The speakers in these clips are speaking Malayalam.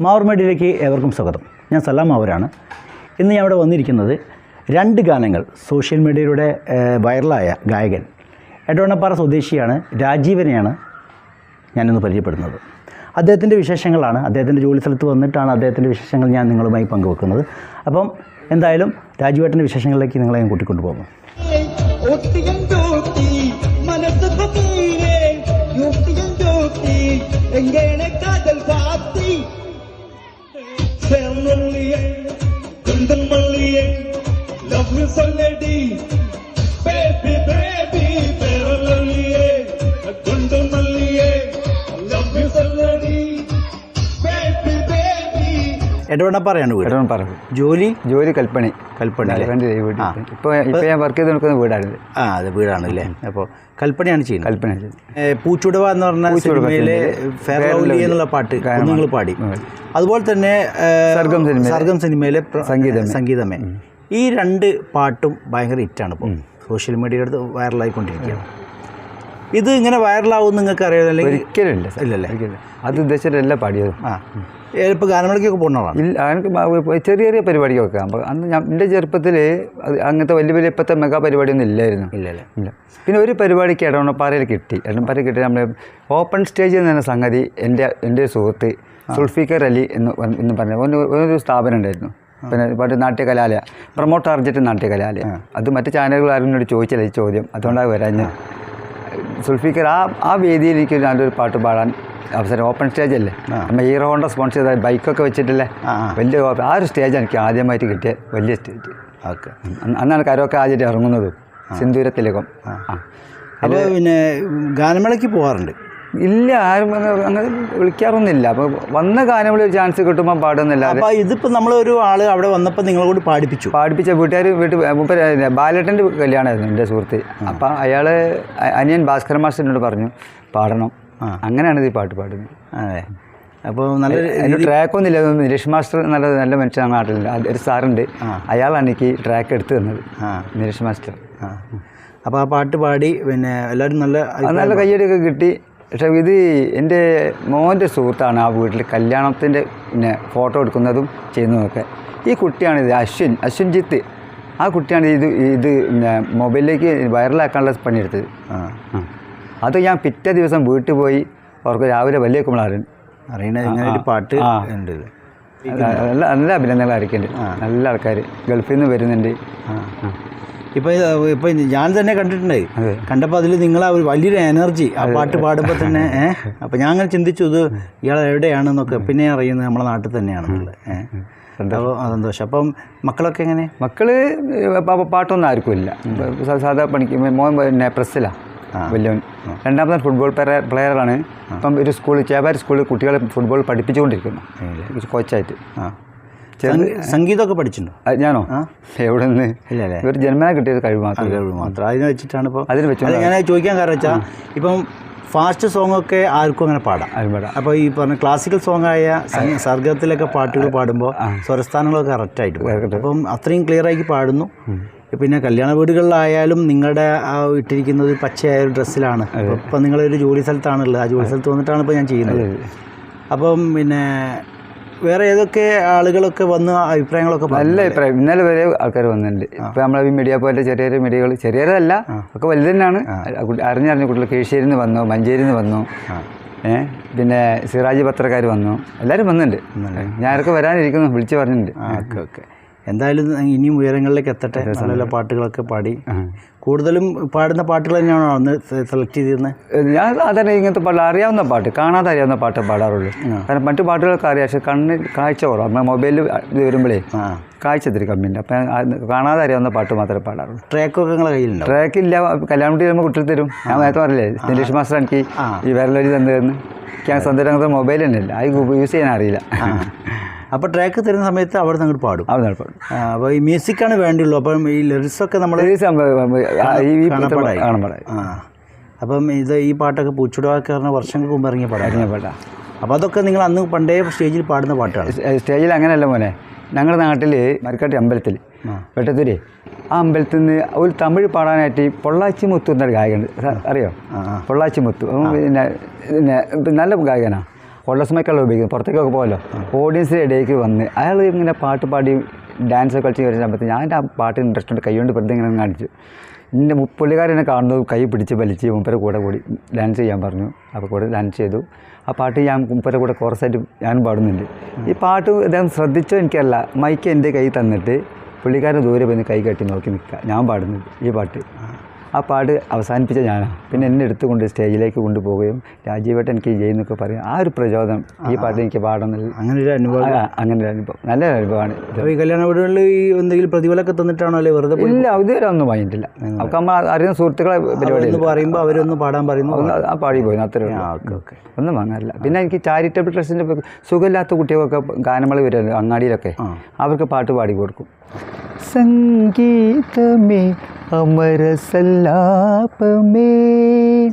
മാവൂർ മീഡിയയിലേക്ക് ഏവർക്കും സ്വാഗതം. ഞാൻ സലാം മാവൂരാണ്. ഇന്ന് ഞാൻ ഇവിടെ വന്നിരിക്കുന്നത് രണ്ട് ഗാനങ്ങൾ സോഷ്യൽ മീഡിയയിലൂടെ വൈറലായ ഗായകൻ എടവണ്ണപ്പാറ സ്വദേശിയാണ് രാജീവനെയാണ് ഞാനിന്ന് പരിചയപ്പെടുന്നത്. അദ്ദേഹത്തിന്റെ വിശേഷങ്ങളാണ് അദ്ദേഹത്തിന്റെ ജോലി സ്ഥലത്ത് വന്നിട്ടാണ് അദ്ദേഹത്തിന്റെ വിശേഷങ്ങൾ ഞാൻ നിങ്ങളുമായി പങ്കുവെക്കുന്നത്. അപ്പം എന്തായാലും രാജീവേട്ടന്റെ വിശേഷങ്ങളിലേക്ക് നിങ്ങളെ ഞാൻ കൂട്ടിക്കൊണ്ടു പോകുന്നു ഒട്ടിയം ജോട്ടി മനസ്സ് പകീരേ ചേർന്നള്ളിയെ കുന്തൽ മള്ളിയെ ലവ് യു സൊല്ലടി ബേബി ബേബി എടവണ്ണപ്പാറയാണ് വീട്. എടവണ്ണപ്പാറ ജോലി? ജോലി കൽപ്പണി. കൽപ്പണി ഇപ്പോൾ ഇപ്പോൾ ഞാൻ വർക്ക് ചെയ്ത് നിൽക്കുന്ന വീടാണിത്. ആ അത് വീടാണല്ലേ അപ്പോൾ കൽപ്പനയാണ് ചെയ്യുന്നത്. കൽപ്പന പൂച്ചുടവ എന്ന് പറഞ്ഞ സിനിമയിലെ സിനിമയിലെ ഫെയർ ഫെയർ ലവ്ലി ലവ്ലി എന്നുള്ള പാട്ട്. നിങ്ങൾ പാടി. അതുപോലെ തന്നെ സർഗം സിനിമയിലെ- സർഗം സിനിമയിലെ സംഗീതം സംഗീതമേ. സംഗീതമേ. ഈ രണ്ട് പാട്ടും ഭയങ്കര ഹിറ്റാണ് ഇപ്പോൾ സോഷ്യൽ മീഡിയയുടെ അടുത്ത് വൈറലായിക്കൊണ്ടിരിക്കുകയാണ്. ഇത് ഇങ്ങനെ വൈറലാവും നിങ്ങൾക്ക് അറിയാം അല്ലെങ്കിൽ ഒരിക്കലും ഇല്ലല്ലേ? അത് ഉദ്ദേശിച്ചിട്ടല്ല പാടിയത് ആ. ഇപ്പോൾ ഗാനമേളയ്ക്കൊക്കെ പോകുന്നതാണ് ഇല്ല എനിക്ക് ചെറിയ ചെറിയ പരിപാടിയൊക്കെ അപ്പോൾ അന്ന് ഞാൻ എന്റെ ചെറുപ്പത്തിൽ അങ്ങനത്തെ വലിയ വലിയ ഇപ്പോഴത്തെ മെഗാ പരിപാടിയൊന്നും ഇല്ലായിരുന്നു. ഇല്ലല്ലേ ഇല്ല. പിന്നെ ഒരു പരിപാടിക്ക് ഇടവണ്ണപ്പാറയിൽ കിട്ടി. ഇടവണ്ണപ്പാറയിൽ കിട്ടി നമ്മൾ ഓപ്പൺ സ്റ്റേജിൽ എന്ന് പറഞ്ഞ സംഗതി എന്റെ എന്റെ ഒരു സുഹൃത്ത് സുൽഫിക്കർ അലി എന്ന് എന്ന് പറഞ്ഞ ഒരു സ്ഥാപനം ഉണ്ടായിരുന്നു. പിന്നെ പാട്ട് നാട്യകലാലയ. Promote target നാട്യകലാലയ. അത് മറ്റു ചാനലുകൾ ആരും എന്നോട് ചോദിച്ചില്ല ഈ ചോദ്യം. അതുകൊണ്ടാണ് വരാൻ ഞാൻ സുൽഫിക്കർ ആ ആ വേദിയിലേക്ക് ഞാനൊരു നല്ലൊരു പാട്ട് പാടാൻ അവസരം. ഓപ്പൺ സ്റ്റേജ് അല്ലേ? നമ്മൾ ഹീറോ ഹോണ്ട സ്പോൺസർ ചെയ്ത ബൈക്കൊക്കെ വെച്ചിട്ടില്ലേ. വലിയ ഓപ്പൺ ആ ഒരു സ്റ്റേജ് എനിക്ക് ആദ്യമായിട്ട് കിട്ടിയ വലിയ സ്റ്റേജ് ഓക്കെ. അന്ന് അന്നാണ് കരോക്കെ ആദ്യമായിട്ട് ഇറങ്ങുന്നത് സിന്ദൂരത്തിലേക്കും. അപ്പോൾ പിന്നെ ഗാനമേളയ്ക്ക് പോകാറുണ്ട് ഇല്ല ആരും അങ്ങനെ വിളിക്കാറൊന്നുമില്ല. അപ്പോൾ വന്ന ഗാനങ്ങളിൽ ഒരു ചാൻസ് കിട്ടുമ്പോൾ പാടുന്നില്ല. അപ്പോൾ ഇതിപ്പോൾ നമ്മളൊരു ആൾ അവിടെ വന്നപ്പോൾ നിങ്ങളെ കൂടി പാടിപ്പിച്ചു. പാടിപ്പിച്ച വീട്ടുകാർ വീട്ടിൽ മുപ്പ ബാലേട്ടന്റെ കല്യാണമായിരുന്നു എന്റെ സുഹൃത്ത്. അപ്പം അയാൾ അനിയൻ ഭാസ്കര മാസ്റ്ററിനോട് പറഞ്ഞു പാടണം. അങ്ങനെയാണ് ഇത് ഈ പാട്ട് പാടുന്നത്. അതെ. അപ്പോൾ നല്ല ട്രാക്കൊന്നും ഇല്ല നിരീഷ് മാസ്റ്റർ നല്ല നല്ല മനുഷ്യൻ നാട്ടിലുണ്ട് ഒരു സാറുണ്ട്. അയാളാണ് എനിക്ക് ട്രാക്ക് എടുത്ത് തന്നത്. ആ. നിരീഷ് മാസ്റ്റർ. ആ. അപ്പോൾ ആ പാട്ട് പാടി പിന്നെ എല്ലാവരും നല്ല നല്ല കയ്യടിയൊക്കെ കിട്ടി. പക്ഷേ ഇത് എന്റെ മോന്റെ സുഹൃത്താണ് ആ വീട്ടിൽ കല്യാണത്തിന്റെ പിന്നെ ഫോട്ടോ എടുക്കുന്നതും ചെയ്യുന്നതൊക്കെ. ഈ കുട്ടിയാണിത് അശ്വിൻ അശ്വിൻ അശ്വിൻജിത്ത്. ആ കുട്ടിയാണ് ഇത് ഇത് പിന്നെ മൊബൈലിലേക്ക് വൈറലാക്കാനുള്ള പണിയെടുത്തത്. ആ. ആ. അത് ഞാൻ പിറ്റേ ദിവസം വീട്ടിൽ പോയി അവർക്ക് രാവിലെ വലിയ കുമ്പളാരൻ അറിയണ പാട്ട് ഉണ്ട് നല്ല നല്ല അഭിനന്ദനങ്ങൾ അറിയിക്കുന്നുണ്ട് നല്ല ആൾക്കാർ ഗൾഫിൽ നിന്ന് വരുന്നുണ്ട്. ആ. ഇപ്പോൾ ഇപ്പോൾ ഞാൻ തന്നെ കണ്ടിട്ടുണ്ട്. കണ്ടപ്പോൾ അതിൽ നിങ്ങൾ ആ ഒരു വലിയൊരു എനർജി ആ പാട്ട് പാടുമ്പോൾ തന്നെ ഏഹ്? അപ്പോൾ ഞാൻ അങ്ങനെ ചിന്തിച്ചു ഇത് ഇയാൾ എവിടെയാണെന്നൊക്കെ പിന്നെ അറിയുന്നത് നമ്മളെ നാട്ടിൽ തന്നെയാണെന്നുള്ളത് ഏഹ്? അപ്പോൾ സന്തോഷം. അപ്പം മക്കളൊക്കെ എങ്ങനെ? മക്കൾ പാട്ടൊന്നും ആർക്കും ഇല്ല. സാധാ പണിക്ക് മോൻ പിന്നെ പ്രസ്സിലാണ് വലിയവൻ. രണ്ടാമത്തെ ഫുട്ബോൾ പ്ലെയറാണ് ഇപ്പം ഒരു സ്കൂളിൽ ചേവാരി സ്കൂളിൽ കുട്ടികളെ ഫുട്ബോൾ പഠിപ്പിച്ചുകൊണ്ടിരിക്കുന്നു. കോച്ചായിട്ട് ആ. സംഗീതമൊക്കെ പഠിച്ചിട്ടുണ്ടോ? ഞാനോ? എവിടെ നിന്ന് ഇല്ല അല്ലേ ഇവർ ജന്മന കിട്ടിയത് കഴിവ് മാത്രം കഴിവ് മാത്രം. അതിന് വെച്ചിട്ടാണ് ഇപ്പോൾ അതിന് വെച്ചു അത് ഞാൻ ചോദിക്കാൻ കാരണം വെച്ചാൽ ഇപ്പം ഫാസ്റ്റ് സോങ് ഒക്കെ ആർക്കും അങ്ങനെ പാടാം. അപ്പോൾ ഈ പറഞ്ഞ ക്ലാസിക്കൽ സോങ് ആയ സർഗത്തിലൊക്കെ പാട്ടുകൾ പാടുമ്പോൾ സ്വരസ്ഥാനങ്ങളൊക്കെ കറക്റ്റായിട്ട് അപ്പം അത്രയും ക്ലിയർ ആയിട്ട് പാടുന്നു. പിന്നെ കല്യാണ വീടുകളിലായാലും നിങ്ങളുടെ ആ ഇട്ടിരിക്കുന്നത് പച്ചയായ ഒരു ഡ്രസ്സിലാണ്. ഇപ്പം നിങ്ങളൊരു ജോലി സ്ഥലത്താണുള്ളത്. ആ ജോലി സ്ഥലത്ത് വന്നിട്ടാണ് ഇപ്പോൾ ഞാൻ ചെയ്യുന്നത്. അപ്പം പിന്നെ വേറെ ഏതൊക്കെ ആളുകളൊക്കെ വന്ന് അഭിപ്രായങ്ങളൊക്കെ നല്ല അഭിപ്രായം. ഇന്നലെ വരെ ആൾക്കാർ വന്നിട്ടുണ്ട്. ഇപ്പം നമ്മളെ ഈ മീഡിയ പോലെ ചെറിയ ചെറിയ മീഡിയകൾ ചെറിയതല്ല ഒക്കെ വലുത് തന്നെയാണ് അറിഞ്ഞറിഞ്ഞ കുട്ടികൾ കീഴ്ശ്ശേരിയിൽ നിന്ന് വന്നു മഞ്ചേരിയിൽ നിന്ന് വന്നു. ഏ? പിന്നെ സിറാജ് പത്രക്കാർ വന്നു. എല്ലാവരും വന്നിട്ടുണ്ട്. ഞാനൊക്കെ വരാനിരിക്കുന്നു വിളിച്ച് പറഞ്ഞിട്ടുണ്ട്. Okay okay. എന്തായാലും ഇനിയും ഉയരങ്ങളിലേക്ക് എത്തട്ടെ. നല്ല നല്ല പാട്ടുകളൊക്കെ പാടി. കൂടുതലും പാടുന്ന പാട്ടുകൾ തന്നെയാണോ അന്ന് സെലക്ട് ചെയ്തിരുന്നത് ഞാൻ സാധാരണ ഇങ്ങനത്തെ പാട്ട് അറിയാവുന്ന പാട്ട് കാണാതെ അറിയാവുന്ന പാട്ട് പാടാറുള്ളൂ. കാരണം മറ്റു പാട്ടുകളൊക്കെ അറിയാം പക്ഷെ കണ്ണ് കാഴ്ച കുറവാണ് നമ്മൾ മൊബൈലിൽ ഇത് വരുമ്പോഴേ കാഴ്ച ഇത്തിരി കമ്മിയുണ്ട്. അപ്പം കാണാതെ അറിയാവുന്ന പാട്ട് മാത്രമേ പാടാറുള്ളൂ. ട്രാക്കൊക്കെ നിങ്ങളെ കയ്യിൽ ട്രാക്ക് ഇല്ല കല്യാണം കൂടി വരുമ്പോൾ കുട്ടികൾ തരും ഞാൻ നേരത്തെ പറഞ്ഞില്ലേ നിലീഷ് മാസ്റ്റർ എനിക്ക് ഈ വിരലൊരു തന്നു തന്നു ഞാൻ സ്വന്തം മൊബൈൽ തന്നെ ഇല്ല അത് യൂസ് ചെയ്യാൻ അറിയില്ല. അപ്പോൾ ട്രാക്ക് തരുന്ന സമയത്ത് അവിടെ നിന്ന് അങ്ങോട്ട് പാടും. അവിടെ ആ, അപ്പോൾ ഈ മ്യൂസിക്കാണ് വേണ്ടിയുള്ളൂ. അപ്പം ഈ ലിറിക്സൊക്കെ നമ്മൾ കാണപ്പെടായി. അപ്പം ഇത് ഈ പാട്ടൊക്കെ പൂച്ചുടാക്കി പറഞ്ഞ വർഷങ്ങൾക്ക് മുമ്പ് ഇറങ്ങിയ പാടാണ്. അറിഞ്ഞ പാട്ടാ അപ്പോൾ അതൊക്കെ നിങ്ങൾ അന്ന് പണ്ടേ സ്റ്റേജിൽ പാടുന്ന പാട്ടാണ്. സ്റ്റേജിൽ അങ്ങനെയല്ല മോനെ. ഞങ്ങളുടെ നാട്ടിൽ മരക്കാട്ടി അമ്പലത്തിൽ വെട്ടത്തൂര് ആ അമ്പലത്തിൽ നിന്ന് ഒരു തമിഴ് പാടാനായിട്ട് പൊള്ളാച്ചി മുത്തു എന്നൊരു ഗായകൻ അറിയോ. പൊള്ളാച്ചി മുത്തു പിന്നെ പിന്നെ നല്ല ഗായകനാണ് കൊള്ളസ്മൈക്കുള്ള ഉപയോഗിക്കുന്നത്? പുറത്തേക്കൊക്കെ പോകല്ലോ ഓഡിയൻസിന്റെ ഇടയ്ക്ക് വന്ന് അയാൾ ഇങ്ങനെ പാട്ട് പാടി ഡാൻസ് ഒക്കെ കളിച്ച് വരുന്ന സമയത്ത് ഞാൻ ആ പാട്ടിന് ഇൻട്രസ്റ്റ് ഉണ്ട്. കൈ കൊണ്ട് വെറുതെ ഇങ്ങനെ കാണിച്ചു. എന്റെ പുള്ളിക്കാരനെ കാണുന്നത് കൈ പിടിച്ച് വലിച്ച് മുപ്പരെ കൂടെ കൂടി ഡാൻസ് ചെയ്യാൻ പറഞ്ഞു. അപ്പോൾ കൂടെ ഡാൻസ് ചെയ്തു. ആ പാട്ട് ഞാൻ മുപ്പരെ കൂടെ കോറസായിട്ട് ഞാൻ പാടുന്നുണ്ട്. ഈ പാട്ട് അദ്ദേഹം ശ്രദ്ധിച്ചോ എനിക്കല്ല മൈക്ക് എന്റെ കൈ തന്നിട്ട് പുള്ളിക്കാരൻ ദൂരെ പോയി കൈ കെട്ടി നോക്കി നിൽക്കുക. ഞാൻ പാടുന്നുണ്ട് ഈ പാട്ട്. ആ പാട്ട് അവസാനിപ്പിച്ച ഞാനാണ് പിന്നെ എന്നെ എടുത്തുകൊണ്ട് സ്റ്റേജിലേക്ക് കൊണ്ടുപോവുകയും രാജീവേട്ടൻ എനിക്ക് ചെയ്യുന്നൊക്കെ പറയും. ആ ഒരു പ്രചോദനം ഈ പാട്ട് എനിക്ക് പാടുന്നില്ല അങ്ങനെ ഒരു അനുഭവം അങ്ങനെ ഒരു അനുഭവം. നല്ല അനുഭവമാണ് ഈ കല്യാണ വീടുകളിൽ ഈ എന്തെങ്കിലും പ്രതിഫലമൊക്കെ തന്നിട്ടാണോ അല്ലെ വെറുതെ ഇല്ല ഇതുവരെ ഒന്നും വാങ്ങിയിട്ടില്ല. അവർക്ക് നമ്മൾ അറിയുന്ന സുഹൃത്തുക്കളെ പരിപാടി പറയുമ്പോൾ അവരൊന്ന് പാടാൻ പറയുന്നു ആ പാടി പോയി അത്രേ ഒന്നും വാങ്ങാറില്ല. പിന്നെ എനിക്ക് ചാരിറ്റബിൾ ട്രസ്റ്റിന്റെ സുഖമില്ലാത്ത കുട്ടികൾക്കൊക്കെ ഗാനമേള വരുമല്ലോ അങ്ങാടിയിലൊക്കെ അവർക്ക് പാട്ട് പാടി കൊടുക്കും. संगीत में अमर सल्लाप में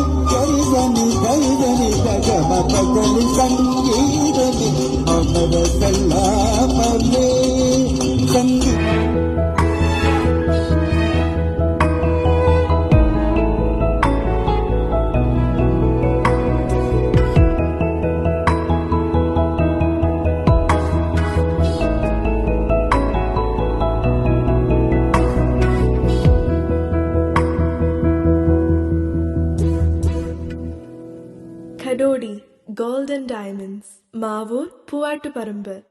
സംഗീതമേ അമര സല്ലാപമേ സംഗീത Kadodi Gold and Diamonds, Mavur, Puvattuparambal.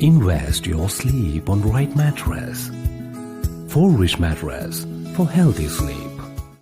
Invest your sleep on right mattress. Four Rich Mattress for healthy sleep.